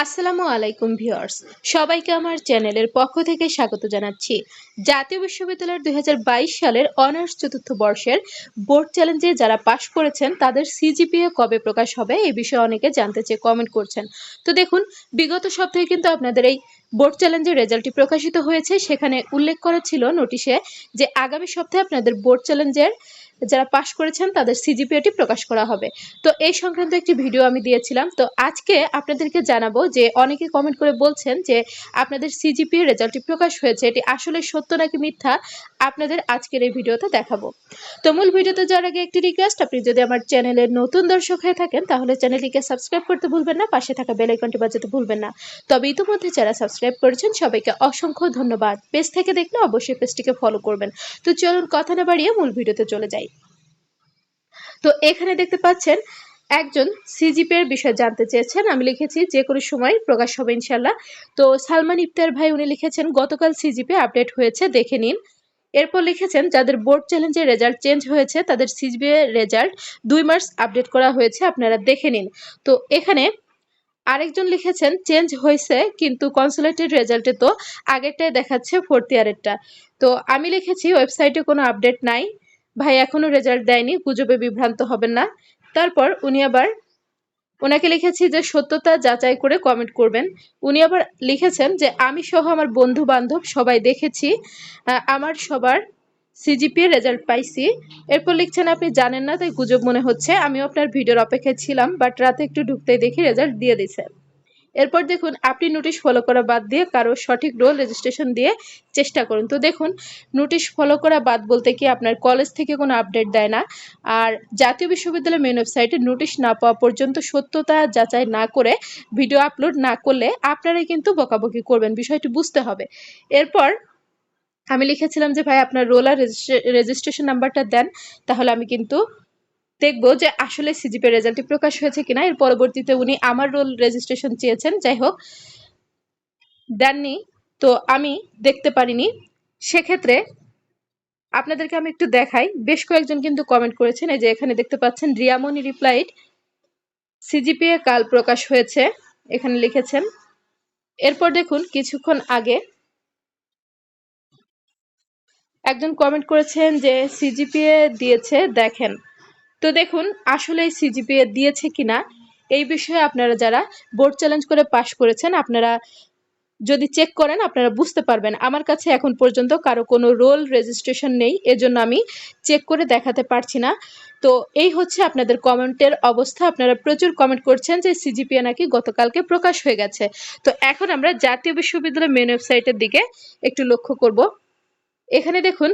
আসসালামু আলাইকুম ভিউয়ার্স। সবাইকে আমার চ্যানেলের পক্ষ থেকে স্বাগত জানাচ্ছি। জাতীয় বিশ্ববিদ্যালয়ের দুই হাজার বাইশ সালের অনার্স চতুর্থ বর্ষের বোর্ড চ্যালেঞ্জে যারা পাশ করেছেন, তাদের সিজিপিএ কবে প্রকাশ হবে এই বিষয়ে অনেকে জানতে চেয়ে কমেন্ট করছেন। তো দেখুন, বিগত সপ্তাহে কিন্তু আপনাদের এই বোর্ড চ্যালেঞ্জের রেজাল্টটি প্রকাশিত হয়েছে। সেখানে উল্লেখ করা ছিল নোটিশে যে আগামী সপ্তাহে আপনাদের বোর্ড চ্যালেঞ্জের যারা পাশ করেছেন, তাদের সিজিপিওটি প্রকাশ করা হবে। তো এই সংক্রান্ত একটি ভিডিও আমি দিয়েছিলাম। তো আজকে আপনাদেরকে জানাব যে অনেকে কমেন্ট করে বলছেন যে আপনাদের সিজিপিও রেজাল্টটি প্রকাশ হয়েছে। এটি আসলে সত্য নাকি মিথ্যা? আপনাদের আজকের এই ভিডিওতে দেখাবো। তো মূল ভিডিওতে যাওয়ার আগে একটি রিকোয়েস্ট আপনি যদি আমার চ্যানেলের নতুন দর্শক হয়ে থাকেন, তাহলে চ্যানেলটিকে সাবস্ক্রাইব করতে ভুলবেন না, পাশে থাকা বেল আইকনটি বাজাতে ভুলবেন না। তবে ইতিমধ্যে যারা সাবস্ক্রাইব করেছেন, সবাইকে অসংখ্য ধন্যবাদ। পেজ থেকে দেখলে অবশ্যই পেজটিকে ফলো করবেন। তো চলুন কথা না বাড়িয়ে মূল ভিডিওতে চলে যাই। তো এখানে দেখতে পাচ্ছেন, একজন সিজিপি এর বিষয়ে জানতে চেয়েছেন। আমি লিখেছি, যে কোনো সময় প্রকাশ হবে ইনশাল্লাহ তো সালমান ইফতার ভাই, উনি লিখেছেন, গতকাল সিজিপি আপডেট হয়েছে, দেখে নিন। এরপর লিখেছেন, যাদের বোর্ড চ্যালেঞ্জের রেজাল্ট চেঞ্জ হয়েছে, তাদের সিজিপি রেজাল্ট দুই মার্চ আপডেট করা হয়েছে, আপনারা দেখে নিন। তো এখানে আরেকজন লিখেছেন চেঞ্জ হয়েছে, কিন্তু কনসুলেটের রেজাল্টে তো আগেরটাই দেখাচ্ছে ফোর্থ ইয়ারেরটা তো আমি লিখেছি ওয়েবসাইটে কোনো আপডেট নাই। ভাই এখনও রেজাল্ট দেয়নি, গুজবে বিভ্রান্ত হবেন না। তারপর উনি আবার ওনাকে লিখেছি যে, সত্যতা যাচাই করে কমেন্ট করবেন। উনি আবার লিখেছেন যে, আমি সহ আমার বন্ধু বান্ধব সবাই দেখেছি আমার সবার সিজিপিএ রেজাল্ট পাইছি। এরপর লিখছেন, আপনি জানেন না, তাই গুজব মনে হচ্ছে। আমিও আপনার ভিডিওর অপেক্ষায় ছিলাম বাট রাতে একটু ঢুকতেই দেখি রেজাল্ট দিয়ে দিছে। এরপর দেখুন, আপনি নোটিশ ফলো করা বাদ দিয়ে কারও সঠিক রোল রেজিস্ট্রেশন দিয়ে চেষ্টা করুন। তো দেখুন নোটিশ ফলো করা বাদ বলতে কি আপনার কলেজ থেকে কোনো আপডেট দেয় না। আর জাতীয় বিশ্ববিদ্যালয় মেন ওয়েবসাইটে নোটিশ না পাওয়া পর্যন্ত সত্যতা যাচাই না করে ভিডিও আপলোড না করলে আপনারাই কিন্তু বকাবকি করবেন, বিষয়টি বুঝতে হবে। এরপর আমি লিখেছিলাম যে, ভাই, আপনার রোল আর রেজিস্ট্রেশন নাম্বারটা দেন, তাহলে আমি কিন্তু দেখব যে আসলে সিজিপি রেজাল্টটি প্রকাশ হয়েছে কিনা। এর পরবর্তীতে উনি আমার রোল রেজিস্ট্রেশন চেয়েছেন, যাই হোক, দেননি। তো আমি দেখতে পারিনি। সেক্ষেত্রে আপনাদেরকে আমি একটু দেখাই। বেশ কয়েকজন কিন্তু কমেন্ট করেছেন। এই যে এখানে দেখতে পাচ্ছেন রিয়ামনি রিপ্লাইড সিজিপিএ কাল প্রকাশ হয়েছে, এখানে লিখেছেন। এরপর দেখুন, কিছুক্ষণ আগে একজন কমেন্ট করেছেন যে সিজিপিএ দিয়েছে, দেখেন তো দেখুন, আসলে সিজিপিএ দিয়েছে কিনা, এই বিষয়ে আপনারা যারা বোর্ড চ্যালেঞ্জ করে পাশ করেছেন, আপনারা যদি চেক করেন, আপনারা বুঝতে পারবেন। আমার কাছে এখন পর্যন্ত কারও কোনো রোল রেজিস্ট্রেশন নেই, এজন্য আমি চেক করে দেখাতে পারছি না। তো এই হচ্ছে আপনাদের কমেন্টের অবস্থা। আপনারা প্রচুর কমেন্ট করছেন যে সিজিপিএ নাকি গতকালকে প্রকাশ হয়ে গেছে। তো এখন আমরা জাতীয় বিশ্ববিদ্যালয় মেন ওয়েবসাইটের দিকে একটু লক্ষ্য করব। এখানে দেখুন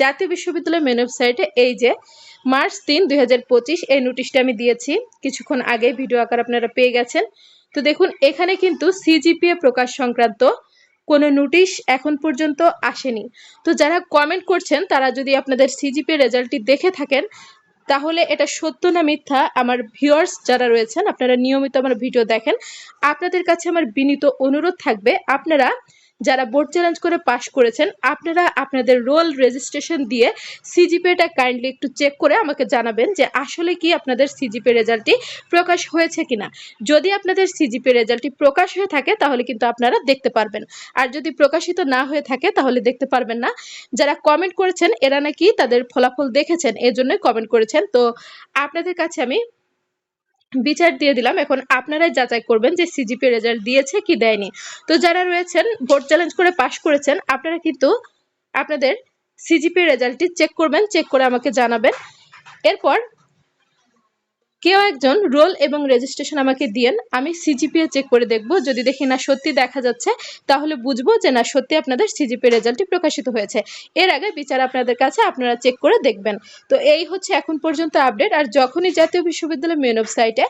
জাতীয় বিশ্ববিদ্যালয় মেন ওয়েবসাইটে এই যে, মার্চ তিন, দুই এই নোটিশটা আমি দিয়েছি। কিছুক্ষণ আগে ভিডিও আকার আপনারা পেয়ে গেছেন। তো দেখুন, এখানে কিন্তু সিজিপিএ প্রকাশ সংক্রান্ত কোনো নোটিশ এখন পর্যন্ত আসেনি। তো যারা কমেন্ট করছেন, তারা যদি আপনাদের সিজিপিএ রেজাল্টটি দেখে থাকেন, তাহলে এটা সত্য না মিথ্যা? আমার ভিউয়ার্স যারা রয়েছেন, আপনারা নিয়মিত আমার ভিডিও দেখেন। আপনাদের কাছে আমার বিনীত অনুরোধ থাকবে, আপনারা যারা বোর্ড চ্যালেঞ্জ করে পাশ করেছেন, আপনারা আপনাদের রোল রেজিস্ট্রেশন দিয়ে সিজিপিটা কাইন্ডলি একটু চেক করে আমাকে জানাবেন যে আসলে কি আপনাদের সিজিপি রেজাল্টটি প্রকাশ হয়েছে কিনা। যদি আপনাদের সিজিপি রেজাল্টটি প্রকাশ হয়ে থাকে, তাহলে কিন্তু আপনারা দেখতে পারবেন। আর যদি প্রকাশিত না হয়ে থাকে, তাহলে দেখতে পারবেন না। যারা কমেন্ট করেছেন, এরা নাকি তাদের ফলাফল দেখেছেন, এজন্যই কমেন্ট করেছেন। তো আপনাদের কাছে আমি বিচার দিয়ে দিলাম। এখন আপনারাই যাচাই করবেন যে সিজিপি রেজাল্ট দিয়েছে কি দেয়নি। তো যারা রয়েছেন ভোট চ্যালেঞ্জ করে পাশ করেছেন, আপনারা কিন্তু আপনাদের সিজিপি রেজাল্টটি চেক করবেন চেক করে আমাকে জানাবেন। এরপর কেউ একজন রোল এবং রেজিস্ট্রেশন আমাকে দিয়েন, আমি সিজিপিএ চেক করে দেখব। যদি দেখি না সত্যি দেখা যাচ্ছে, তাহলে বুঝব যে না, সত্যি আপনাদের সিজিপি রেজাল্টটি প্রকাশিত হয়েছে। এর আগে বিচার আপনাদের কাছে আপনারা চেক করে দেখবেন। তো এই হচ্ছে এখন পর্যন্ত আপডেট আর যখনই জাতীয় বিশ্ববিদ্যালয় মেন ওয়েবসাইটে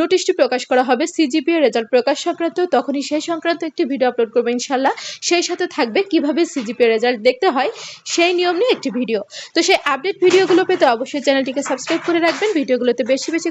নোটিশটি প্রকাশ করা হবে সিজিপিএ রেজাল্ট প্রকাশ সংক্রান্ত, তখনই সেই সংক্রান্ত একটি ভিডিও আপলোড করব ইনশাল্লাহ সেই সাথে থাকবে কীভাবে সিজিপিএ রেজাল্ট দেখতে হয়, সেই নিয়ম নিয়ে একটি ভিডিও তো সেই আপডেট ভিডিওগুলো পেতে অবশ্যই চ্যানেলটিকে সাবস্ক্রাইব করে রাখবেন। ভিডিওগুলোতে বেশি বেশি